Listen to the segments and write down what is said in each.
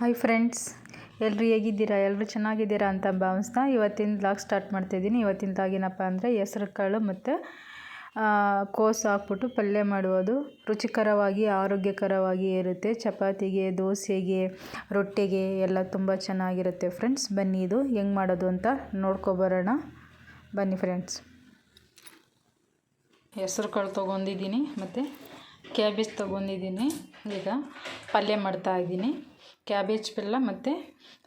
Hi friends ಎಲ್ಲರೂ ಹೇಗಿದ್ದೀರಾ? ಎಲ್ಲರೂ ಚೆನ್ನಾಗಿದ್ದೀರಾ ಅಂತ ಭಾವಿಸ್ತಾ ಇವತ್ತಿನ ಬ್ಲಾಗ್ ಸ್ಟಾರ್ಟ್ ಮಾಡ್ತಾಯಿದ್ದೀನಿ ಇವತ್ತಿನ ಏನಪ್ಪ ಅಂದರೆ ಹೆಸರು ಕಾಳು ಮತ್ತು ಕೋಸು ಹಾಕ್ಬಿಟ್ಟು ಪಲ್ಯ ಮಾಡುವುದು. ರುಚಿಕರವಾಗಿ, ಆರೋಗ್ಯಕರವಾಗಿ ಇರುತ್ತೆ. ಚಪಾತಿಗೆ, ದೋಸೆಗೆ, ರೊಟ್ಟಿಗೆ ಎಲ್ಲ ತುಂಬ ಚೆನ್ನಾಗಿರುತ್ತೆ ಫ್ರೆಂಡ್ಸ್ ಬನ್ನಿ ಇದು ಹೆಂಗೆ ಮಾಡೋದು ಅಂತ ನೋಡ್ಕೊಬರೋಣ ಬನ್ನಿ ಫ್ರೆಂಡ್ಸ್ ಹೆಸರು ಕಾಳು ತೊಗೊಂಡಿದ್ದೀನಿ ಮತ್ತು ಕ್ಯಾಬೇಜ್ ತೊಗೊಂಡಿದ್ದೀನಿ. ಈಗ ಪಲ್ಯ ಮಾಡ್ತಾಯಿದ್ದೀನಿ ಕ್ಯಾಬೇಜ್ ಬೆಲ್ಲ ಮತ್ತು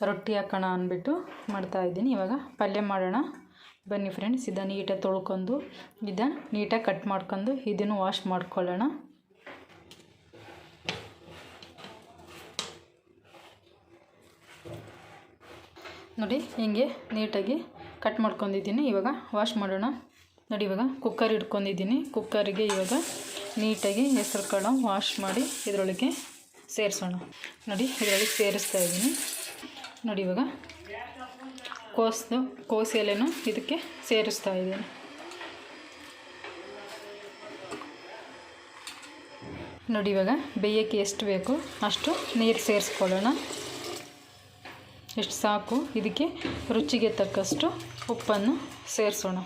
ರೊಟ್ಟಿ ಹಾಕೋಣ ಅಂದ್ಬಿಟ್ಟು ಮಾಡ್ತಾಯಿದ್ದೀನಿ ಇವಾಗ ಪಲ್ಯ ಮಾಡೋಣ. ಬನ್ನಿ ಫ್ರೆಂಡ್ಸ್, ಇದನ್ನು ನೀಟಾಗಿ ತೊಳ್ಕೊಂಡು, ಇದನ್ನು ನೀಟಾಗಿ ಕಟ್ ಮಾಡ್ಕೊಂಡು, ಇದನ್ನು ವಾಶ್ ಮಾಡ್ಕೊಳ್ಳೋಣ. ನೋಡಿ, ಹಿಂಗೆ ನೀಟಾಗಿ ಕಟ್ ಮಾಡ್ಕೊಂಡಿದ್ದೀನಿ. ಇವಾಗ ವಾಶ್ ಮಾಡೋಣ. ನೋಡಿ, ಇವಾಗ ಕುಕ್ಕರ್ ಇಟ್ಕೊಂಡಿದ್ದೀನಿ. ಕುಕ್ಕರಿಗೆ ಇವಾಗ ನೀಟಾಗಿ ಹೆಸರು ಕಾಳು ವಾಶ್ ಮಾಡಿ ಇದರೊಳಗೆ ಸೇರಿಸೋಣ. ನೋಡಿ, ಇದರಲ್ಲಿ ಸೇರಿಸ್ತಾ ಇದ್ದೀನಿ. ನೋಡಿ, ಇವಾಗ ಕೋಸು ಕೋಸು ಎಲೆನೂ ಇದಕ್ಕೆ ಸೇರಿಸ್ತಾ ಇದ್ದೀನಿ. ನೋಡಿ, ಇವಾಗ ಬೇಯೋಕ್ಕೆ ಎಷ್ಟು ಬೇಕು ಅಷ್ಟು ನೀರು ಸೇರಿಸ್ಕೊಳ್ಳೋಣ. ಎಷ್ಟು ಸಾಕು, ಇದಕ್ಕೆ ರುಚಿಗೆ ತಕ್ಕಷ್ಟು ಉಪ್ಪನ್ನು ಸೇರಿಸೋಣ.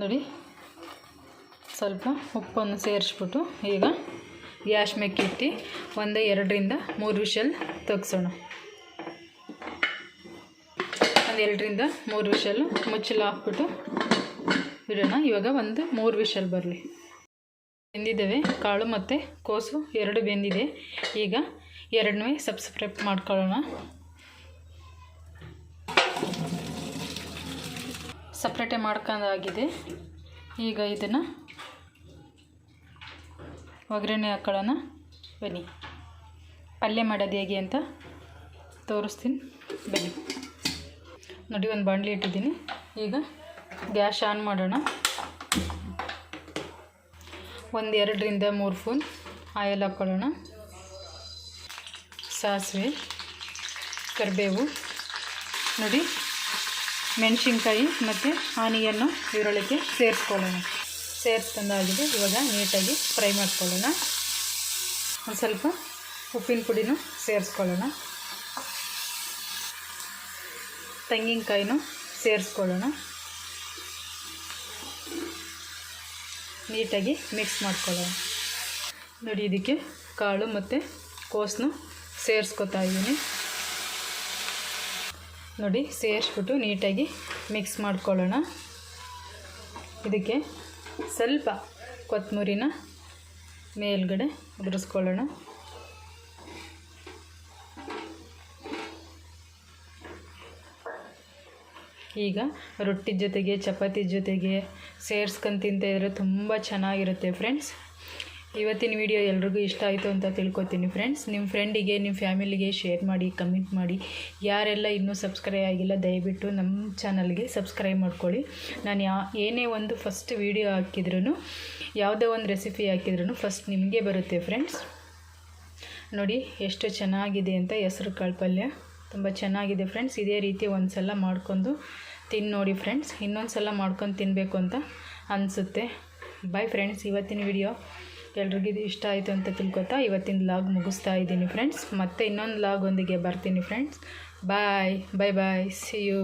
ನೋಡಿ ಸ್ವಲ್ಪ ಉಪ್ಪನ್ನು ಸೇರಿಸ್ಬಿಟ್ಟು ಈಗ ಗ್ಯಾಸ್ ಮೇಕಿಟ್ಟು ಒಂದು ಎರಡರಿಂದ ಮೂರು ವಿಷಲ್ ತೆಗ್ಸೋಣ. ಒಂದು ಎರಡರಿಂದ ಮೂರು ವಿಷಲ್ಲು ಮುಚ್ಚಲು ಹಾಕ್ಬಿಟ್ಟು ಇಡೋಣ. ಇವಾಗ ಒಂದು ಮೂರು ವಿಷಲ್ ಬರಲಿ. ಬೆಂದಿದ್ದಾವೆ. ಕಾಳು ಮತ್ತು ಕೋಸು ಎರಡು ಬೆಂದಿದೆ. ಈಗ ಎರಡನೇ ಸಬ್ಸ್ಕ್ರೈಬ್ ಮಾಡ್ಕೊಳ್ಳೋಣ. ಸಪ್ರೇಟೇ ಮಾಡ್ಕೊಂಡಾಗಿದೆ. ಈಗ ಇದನ್ನು ಒಗ್ಗರಣೆ ಹಾಕೊಳ್ಳೋಣ? ಬನ್ನಿ. ಪಲ್ಯ ಮಾಡೋದು ಹೇಗೆ ಅಂತ ತೋರಿಸ್ತೀನಿ. ಬನ್ನಿ. ನೋಡಿ, ಒಂದು ಬಾಂಡ್ಲಿ ಇಟ್ಟಿದ್ದೀನಿ. ಈಗ ಗ್ಯಾಸ್ ಆನ್ ಮಾಡೋಣ. ಒಂದು ಎರಡರಿಂದ ಮೂರು ಫೂನ್ ಆಯಿಲ್ ಹಾಕ್ಕೊಳ್ಳೋಣ ಸಾಸಿವೆ, ಕರಿಬೇವು. ನೋಡಿ, ಮೆಣಸಿನ್ಕಾಯಿ ಮತ್ತು ಆನಿಯನ್ನು ಇದರೊಳಗೆ ಸೇರಿಸ್ಕೊಳ್ಳೋಣ. ಸೇರಿಸ್ಕೊಂಡಾಗಿದೆ ಇವಾಗ ನೀಟಾಗಿ ಫ್ರೈ ಮಾಡ್ಕೊಳ್ಳೋಣ. ಒಂದು ಸ್ವಲ್ಪ ಉಪ್ಪಿನ ಪುಡಿನೂ ಸೇರಿಸ್ಕೊಳ್ಳೋಣ. ತೆಂಗಿನಕಾಯಿನೂ ಸೇರಿಸ್ಕೊಳ್ಳೋಣ. ನೀಟಾಗಿ ಮಿಕ್ಸ್ ಮಾಡ್ಕೊಳ್ಳೋಣ. ನೋಡಿ, ಇದಕ್ಕೆ ಕಾಳು ಮತ್ತು ಕೋಸನ್ನು ಸೇರಿಸ್ಕೊತಾ ಇದ್ದೀನಿ. ನೋಡಿ, ಸೇರಿಸ್ಬಿಟ್ಟು ನೀಟಾಗಿ ಮಿಕ್ಸ್ ಮಾಡ್ಕೊಳ್ಳೋಣ. ಇದಕ್ಕೆ ಸ್ವಲ್ಪ ಕೊತ್ತಂಬರಿನ ಮೇಲ್ಗಡೆ ಉದುರಿಸ್ಕೊಳ್ಳೋಣ. ಈಗ ರೊಟ್ಟಿ ಜೊತೆಗೆ ಚಪಾತಿ ಜೊತೆಗೆ ಸೇರ್ಸ್ಕೊಂಡು ತಿಂತಾಯಿದ್ರೆ ತುಂಬ ಚೆನ್ನಾಗಿರುತ್ತೆ ಫ್ರೆಂಡ್ಸ್. ಇವತ್ತಿನ ವಿಡಿಯೋ ಎಲ್ರಿಗೂ ಇಷ್ಟ ಆಯಿತು ಅಂತ ತಿಳ್ಕೊತೀನಿ ಫ್ರೆಂಡ್ಸ್ ನಿಮ್ಮ ಫ್ರೆಂಡಿಗೆ ನಿಮ್ಮ ಫ್ಯಾಮಿಲಿಗೆ ಶೇರ್ ಮಾಡಿ ಕಮೆಂಟ್ ಮಾಡಿ. ಯಾರೆಲ್ಲ ಇನ್ನೂ ಸಬ್ಸ್ಕ್ರೈಬ್ ಆಗಿಲ್ಲ, ದಯವಿಟ್ಟು ನಮ್ಮ ಚಾನಲ್ಗೆ ಸಬ್ಸ್ಕ್ರೈಬ್ ಮಾಡ್ಕೊಳ್ಳಿ. ನಾನು ಯಾ, ಏನೇ ಒಂದು ಫಸ್ಟ್ ವಿಡಿಯೋ ಹಾಕಿದ್ರೂ ಯಾವುದೇ ಒಂದು ರೆಸಿಪಿ ಹಾಕಿದ್ರೂ ಫಸ್ಟ್ ನಿಮಗೆ ಬರುತ್ತೆ ಫ್ರೆಂಡ್ಸ್ ನೋಡಿ, ಎಷ್ಟು ಚೆನ್ನಾಗಿದೆ ಅಂತ ಹೆಸರು ಕಾಳು ಪಲ್ಯ ತುಂಬ ಚೆನ್ನಾಗಿದೆ ಫ್ರೆಂಡ್ಸ್ ಇದೇ ರೀತಿ ಒಂದು ಸಲ ಮಾಡ್ಕೊಂಡು ತಿನ್ನು ನೋಡಿ ಫ್ರೆಂಡ್ಸ್ ಇನ್ನೊಂದು ಸಲ ಮಾಡ್ಕೊಂಡು ತಿನ್ನಬೇಕು ಅಂತ ಅನಿಸುತ್ತೆ. ಬಾಯ್ ಫ್ರೆಂಡ್ಸ್ ಇವತ್ತಿನ ವಿಡಿಯೋ ಎಲ್ರಿಗೂ ಇದು ಇಷ್ಟ ಆಯಿತು ಅಂತ ತಿಳ್ಕೊತಾ ಇವತ್ತಿನ ಲಾಗ್ ಮುಗಿಸ್ತಾ ಇದ್ದೀನಿ ಫ್ರೆಂಡ್ಸ್ ಮತ್ತೆ ಇನ್ನೊಂದು ಲಾಗ್ ಒಂದಿಗೆ ಬರ್ತೀನಿ friends bye bye bye see you